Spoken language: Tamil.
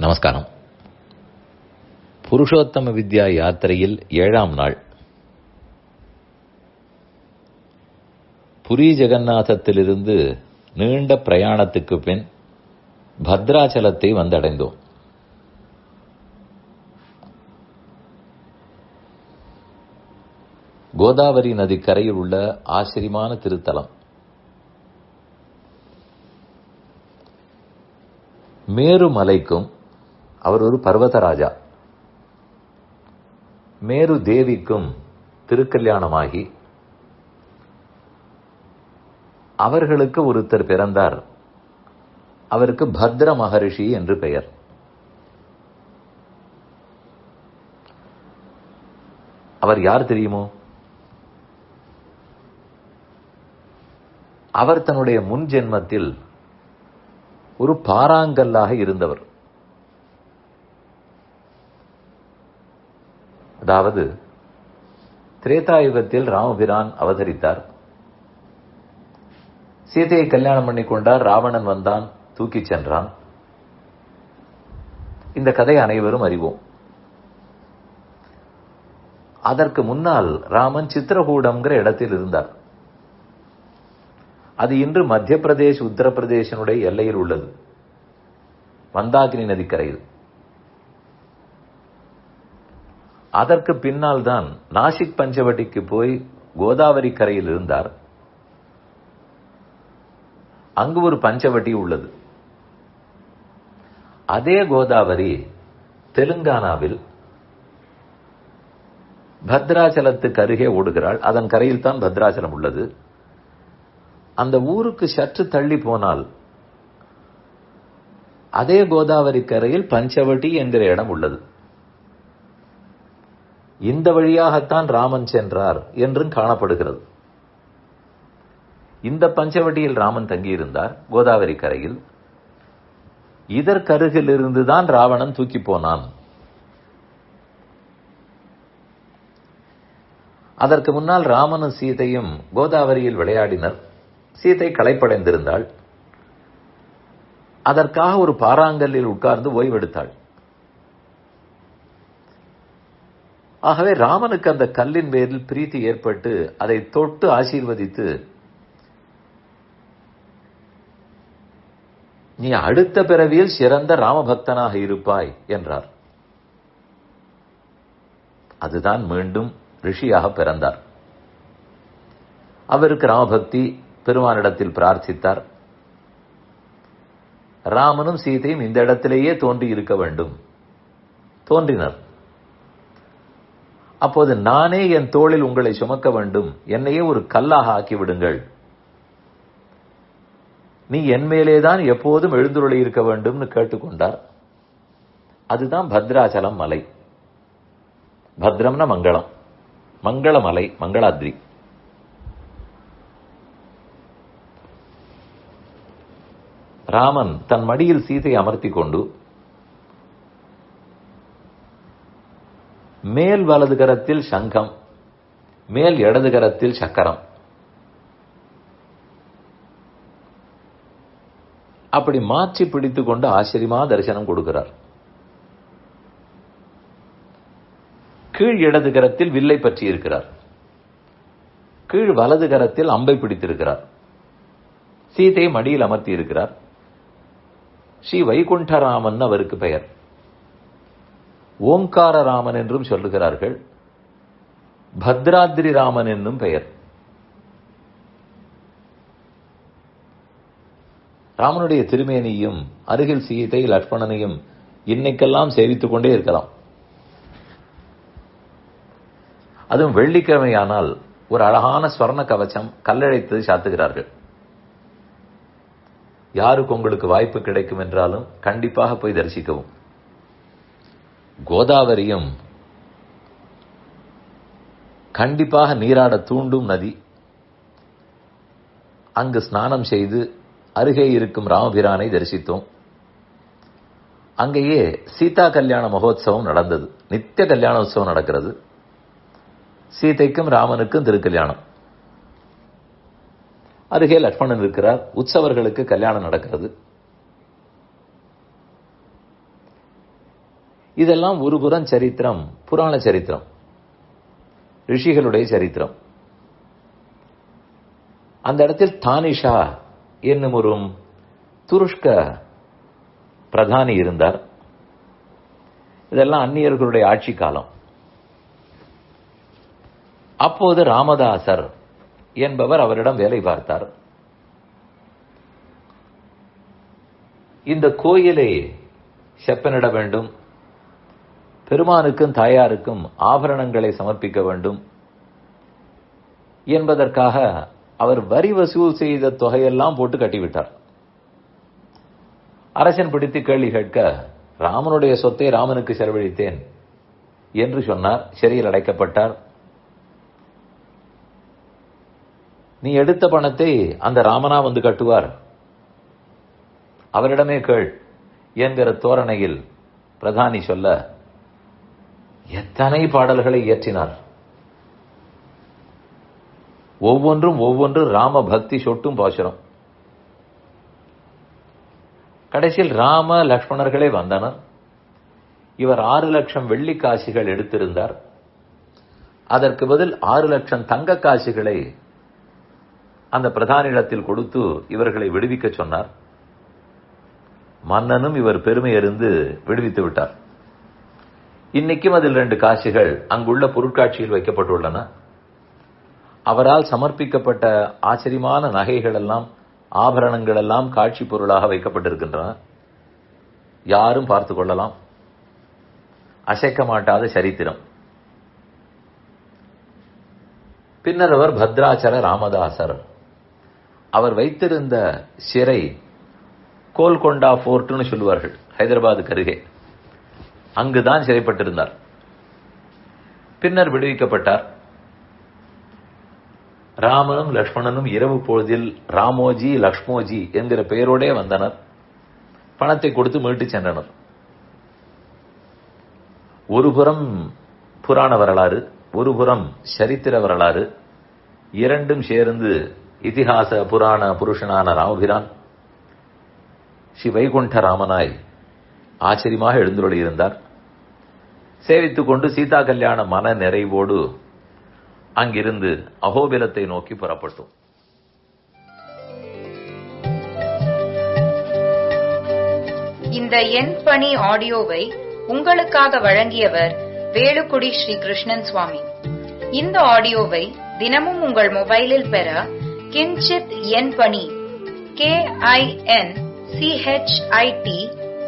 நமஸ்காரம். புருஷோத்தம வித்யா யாத்திரையில் ஏழாம் நாள். புரி ஜெகநாதத்திலிருந்து நீண்ட பிரயாணத்துக்கு பின் பத்ராச்சலத்தை வந்தடைந்தோம். கோதாவரி நதி கரையில் உள்ள ஆச்சரியமான திருத்தலம். மேருமலைக்கும் அவர் ஒரு பர்வதராஜா. மேரு தேவிக்கும் திருக்கல்யாணமாகி அவர்களுக்கு ஒருத்தர் பிறந்தார். அவருக்கு பத்ர மகரிஷி என்று பெயர். அவர் யார் தெரியுமோ? அவர் தன்னுடைய முன் ஜென்மத்தில் ஒரு பாராங்கல்லாக இருந்தவர். அதாவது திரேதாயுகத்தில் ராமபிரான் அவதரித்தார். சீதையை கல்யாணம் பண்ணி கொண்டார் ராவணன் வந்தான் தூக்கிச் சென்றான். இந்த கதை அனைவரும் அறிவோம். அதற்கு முன்னால் ராமன் சித்திரகூடம்ங்கிற இடத்தில் இருந்தார். அது இன்று மத்திய பிரதேஷ் உத்தரப்பிரதேசனுடைய எல்லையில் உள்ளது. மந்தாகினி நதிக்கரையில். அதற்கு பின்னால் தான் நாசிக் பஞ்சவட்டிக்கு போய் கோதாவரி கரையில் இருந்தார். அங்கு ஒரு பஞ்சவட்டி உள்ளது. அதே கோதாவரி தெலுங்கானாவில் பத்ராச்சலத்துக்கு அருகே ஓடுகிறாள். அதன் கரையில் தான் பத்ராச்சலம் உள்ளது. அந்த ஊருக்கு சற்று தள்ளி போனால் அதே கோதாவரி கரையில் பஞ்சவட்டி என்கிற இடம் உள்ளது. இந்த வழியாகத்தான் ராமன் சென்றார் என்றும் காணப்படுகிறது. இந்த பஞ்சவட்டியில் ராமன் தங்கியிருந்தார் கோதாவரி கரையில். இதற்கருகிலிருந்துதான் ராவணன் தூக்கி போனான். அதற்கு முன்னால் ராமனும் சீதையும் கோதாவரியில் விளையாடினர். சீதை களைப்படைந்திருந்தாள். அதற்காக ஒரு பாறாங்கல்லில் உட்கார்ந்து ஓய்வெடுத்தாள். ஆகவே ராமனுக்கு அந்த கல்லின் பேரில் பிரீத்தி ஏற்பட்டு அதை தொட்டு ஆசீர்வதித்து நீ அடுத்த பிறவியில் சிறந்த ராமபக்தனாக இருப்பாய் என்றார். அதுதான் மீண்டும் ரிஷியாக பிறந்தார். அவருக்கு ராமபக்தி பெருமானிடத்தில் பிரார்த்தித்தார். ராமனும் சீதையும் இந்த இடத்திலேயே தோன்றி இருக்க வேண்டும் தோன்றினர். அப்போது நானே என் தோளில் உங்களை சுமக்க வேண்டும். என்னையே ஒரு கல்லாக ஆக்கி விடுங்கள் நீ என் மேலேதான் எப்போதும் எழுந்துருளி இருக்க வேண்டும்னு கேட்டுக்கொண்டார். அதுதான் பத்ராச்சலம் மலை. பத்ரம்னா மங்களம். மங்கள மலை மங்களாத்ரி. ராமன் தன் மடியில் சீதை அமர்த்தி கொண்டு மேல் வலது கரத்தில் சங்கம் மேல் இடது கரத்தில் சக்கரம். அப்படி மாற்றி பிடித்துக் கொண்டு ஆச்சரியமா தரிசனம் கொடுக்கிறார். கீழ் இடது கரத்தில் வில்லை பற்றி இருக்கிறார். கீழ் வலது கரத்தில் அம்பை பிடித்திருக்கிறார். சீதை மடியில் அமர்த்தி இருக்கிறார். ஸ்ரீ வைகுண்டராமன் அவருக்கு பெயர். ஓங்கார ராமன் என்றும் சொல்லுகிறார்கள். பத்ராத்ரி ராமன் என்னும் பெயர். ராமனுடைய திருமேனியும் அருகில் சீதை லட்சுமணனையும் இன்னைக்கெல்லாம் சேவித்துக் கொண்டே இருக்கலாம். அதுவும் வெள்ளிக்கிழமையானால் ஒரு அழகான ஸ்வர்ண கவச்சம் கல்லழைத்து சாத்துகிறார்கள். யாருக்கு உங்களுக்கு வாய்ப்பு கிடைக்கும் என்றாலும் கண்டிப்பாக போய் தரிசிக்கவும். கோதாவரியும் கண்டிப்பாக நீராட தூண்டும் நதி. அங்கு ஸ்நானம் செய்து அருகே இருக்கும் ராமபிரானை தரிசித்தோம். அங்கேயே சீதா கல்யாண மகோத்சவம் நடந்தது. நித்திய கல்யாண உற்சவம் நடக்கிறது. சீதைக்கும் ராமனுக்கும் திருக்கல்யாணம். அருகே லட்சுமணன் இருக்கிறார். உற்சவர்களுக்கு கல்யாணம் நடக்கிறது. இதெல்லாம் ஒரு புறம் சரித்திரம் புராண சரித்திரம். ரிஷிகளுடைய சரித்திரம். அந்த இடத்தில் தானிஷா என்னும் ஒரு துருஷ்க பிரதானி இருந்தார். இதெல்லாம் அந்நியர்களுடைய ஆட்சி காலம். அப்போது ராமதாசர் என்பவர் அவரிடம் வேலை பார்த்தார். இந்த கோயிலை செப்பனிட வேண்டும் பெருமானுக்கும் தாயாருக்கும் ஆபரணங்களை சமர்ப்பிக்க வேண்டும் என்பதற்காக அவர் வரி வசூல் செய்த தொகையெல்லாம் போட்டு கட்டிவிட்டார். அரசன் பிடித்து கேள்வி கேட்க ராமனுடைய சொத்தை ராமனுக்கு செலவழித்தேன் என்று சொன்னார். சிறையில் அடைக்கப்பட்டார். நீ எடுத்த பணத்தை அந்த ராமனா வந்து கட்டுவார்? அவரிடமே கேள் என்கிற தோரணையில் பிரதானி சொல்ல எத்தனை பாடல்களை இயற்றினார்? ஒவ்வொன்றும் ஒவ்வொன்று ராம பக்தி சொட்டும் பாசுரம். கடைசியில் ராம லக்ஷ்மணர்களே வந்தனர். இவர் ஆறு லட்சம் வெள்ளி காசுகள் எடுத்திருந்தார். அதற்கு பதில் ஆறு லட்சம் தங்க காசுகளை அந்த பிரதானிடத்தில் கொடுத்து இவர்களை விடுவிக்க சொன்னார். மன்னனும் இவர் பெருமை அறிந்து விடுவித்து விட்டார். இன்னைக்கும் அதில் ரெண்டு காசுகள் அங்குள்ள பொருட்காட்சியில் வைக்கப்பட்டுள்ளன. அவரால் சமர்ப்பிக்கப்பட்ட ஆச்சரியமான நகைகள் எல்லாம் ஆபரணங்கள் எல்லாம் காட்சி பொருளாக வைக்கப்பட்டிருக்கின்றன. யாரும் பார்த்து கொள்ளலாம். அசைக்க மாட்டாத சரித்திரம். பின்னர் அவர் பத்ராச்சர ராமதாசர் அவர் வைத்திருந்த சிறை கோல்கொண்டா போர்ட்னு சொல்லுவார்கள் ஹைதராபாத்துக்கு அருகே. அங்குதான் சிறைப்பட்டிருந்தார். பின்னர் விடுவிக்கப்பட்டார். ராமனும் லக்ஷ்மணனும் இரவு பொழுதில் ராமோஜி லக்ஷ்மோஜி என்கிற பெயரோடே வந்தனர். பணத்தை கொடுத்து மீட்டு சென்றனர். ஒருபுறம் புராண வரலாறு ஒருபுறம் சரித்திர வரலாறு இரண்டும் சேர்ந்து இதிகாச புராண புருஷனான ராமபிரான் ஸ்ரீ வைகுண்ட ராமனாய் ஆச்சரியமாக எழுந்துள்ளிருந்தார் சேவித்துக் கொண்டு சீதா கல்யாண மன நிறைவோடு அங்கிருந்து அகோபிலத்தை நோக்கி புறப்பட்டோம். இந்த எண் பணி ஆடியோவை உங்களுக்காக வழங்கியவர் வேலுக்குடி ஸ்ரீ கிருஷ்ணன் சுவாமி. இந்த ஆடியோவை தினமும் உங்கள் மொபைலில் பெற கிஞ்சித் எண் பணி கே ஐ என் சிஹெச்ஐடி